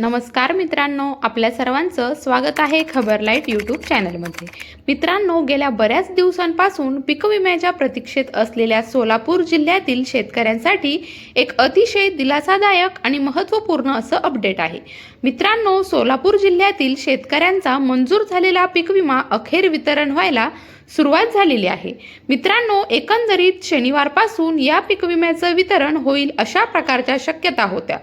नमस्कार मित्रांनो आपल्या सर्वांचं स्वागत आहे खबर लाइट यूट्यूब चॅनलमध्ये. मित्रांनो गेल्या बऱ्याच दिवसांपासून पीक विम्याच्या प्रतीक्षेत असलेल्या सोलापूर जिल्ह्यातील शेतकऱ्यांसाठी एक अतिशय दिलासादायक आणि महत्त्वपूर्ण असं अपडेट आहे. मित्रांनो सोलापूर जिल्ह्यातील शेतकऱ्यांचा मंजूर झालेला पीक विमा अखेर वितरण व्हायला सुरुवात झालेली आहे. मित्रांनो एकंदरीत शनिवारपासून या पीक विम्याचं वितरण होईल अशा प्रकारच्या शक्यता होत्या.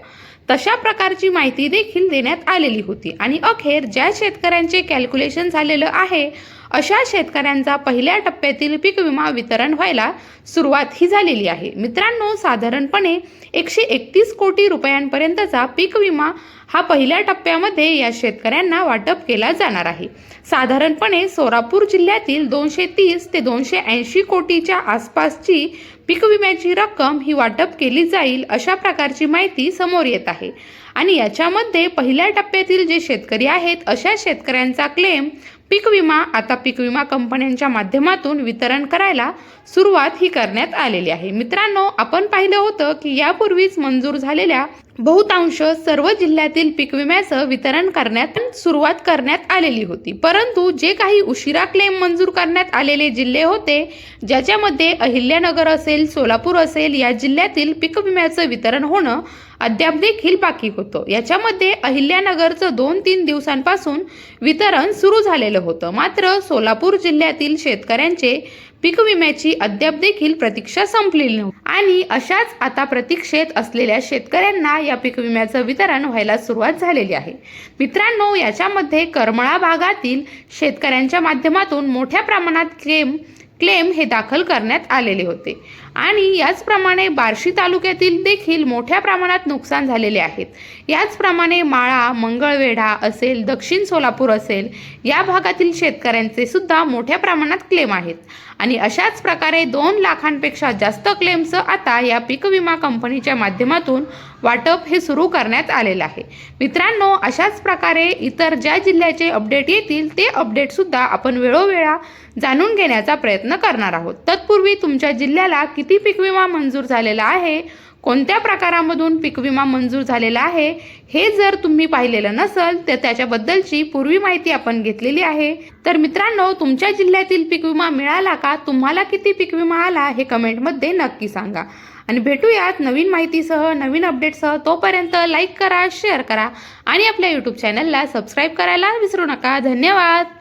तशा प्रकारची माहिती देखील देण्यात आलेली होती. आणि अखेर ज्या शेतकऱ्यांचे कॅल्क्युलेशन झालेलं आहे अशा शेतकऱ्यांचा पहिल्या टप्प्यातील पीक विमा वितरण व्हायला सुरुवात ही झालेली आहे. मित्रांनो साधारणपणे एकशे एकतीस कोटी रुपयांपर्यंतचा पीक विमा हा पहिल्या टप्प्यामध्ये या शेतकऱ्यांना वाटप केला जाणार आहे. साधारणपणे सोलापूर जिल्ह्यातील दोनशे तीस ते दोनशे ऐंशी कोटीच्या आसपासची पीक विम्याची रक्कम ही वाटप केली जाईल अशा प्रकारची माहिती समोर येत आहे. आणि याच्यामध्ये पहिल्या टप्प्यातील जे शेतकरी आहेत अशा शेतकऱ्यांचा क्लेम पीक विमा आता पीक विमा कंपन्यांच्या माध्यमातून वितरण करायला सुरुवात ही करण्यात आलेली आहे. मित्रांनो आपण पाहिलं होतं की यापूर्वीच मंजूर झालेल्या बहुतांश सर्व जिल्ह्यातील पीक विम्याचं वितरण करण्यात सुरुवात करण्यात आलेली होती. परंतु जे काही उशिरा क्लेम मंजूर करण्यात आलेले जिल्हे होते ज्याच्यामध्ये अहिल्यानगर असेल सोलापूर असेल या जिल्ह्यातील पीक विम्याचं वितरण होणं अद्याप देखील बाकी होतं. याच्यामध्ये अहिल्यानगरचं दोन तीन दिवसांपासून वितरण सुरू झालेलं होतं. मात्र सोलापूर जिल्ह्यातील शेतकऱ्यांचे पीक विम्याची अद्याप देखील प्रतीक्षा संपलेली नव्हती. आणि अशाच आता प्रतीक्षेत असलेल्या शेतकऱ्यांना या पीक विम्याचं वितरण व्हायला सुरुवात झालेली आहे. मित्रांनो याच्यामध्ये करमळा भागातील शेतकऱ्यांच्या माध्यमातून मोठ्या प्रमाणात क्लेम क्लेम हे दाखल करण्यात आलेले होते. आणि याचप्रमाणे बार्शी तालुक्यातील देखील मोठ्या प्रमाणात नुकसान झालेले आहेत. याचप्रमाणे माळा मंगळवेढा असेल दक्षिण सोलापूर असेल या भागातील शेतकऱ्यांचे सुद्धा मोठ्या प्रमाणात क्लेम आहेत. आणि अशाच प्रकारे दोन लाखांपेक्षा जास्त क्लेमचं आता या पीक विमा कंपनीच्या माध्यमातून वाटप हे सुरू करण्यात आलेलं आहे. मित्रांनो अशाच प्रकारे इतर ज्या जिल्ह्याचे अपडेट येतील ते अपडेटसुद्धा आपण वेळोवेळा जाणून घेण्याचा प्रयत्न करणार आहोत. तत्पूर्वी तुमच्या जिल्ह्याला किती किती पीक विमा मंजूर झालेला आहे? कोणत्या प्रकारामधून पीक विमा मंजूर झालेला आहे? हे जर तुम्ही पाहिलेलं नसेल तर त्याच्याबद्दलची पूर्वी माहिती आपण घेतलेली आहे. तर मित्रांनो तुमच्या जिल्ह्यातील पीक विमा मिळाला का? तुम्हाला किती पीक विमा आला? हे कमेंटमध्ये नक्की सांगा. आणि भेटूयात नवीन माहितीसह नवीन अपडेटसह तोपर्यंत लाईक करा शेअर करा आणि आपल्या यूट्यूब चॅनलला सबस्क्राईब करायला विसरू नका. धन्यवाद!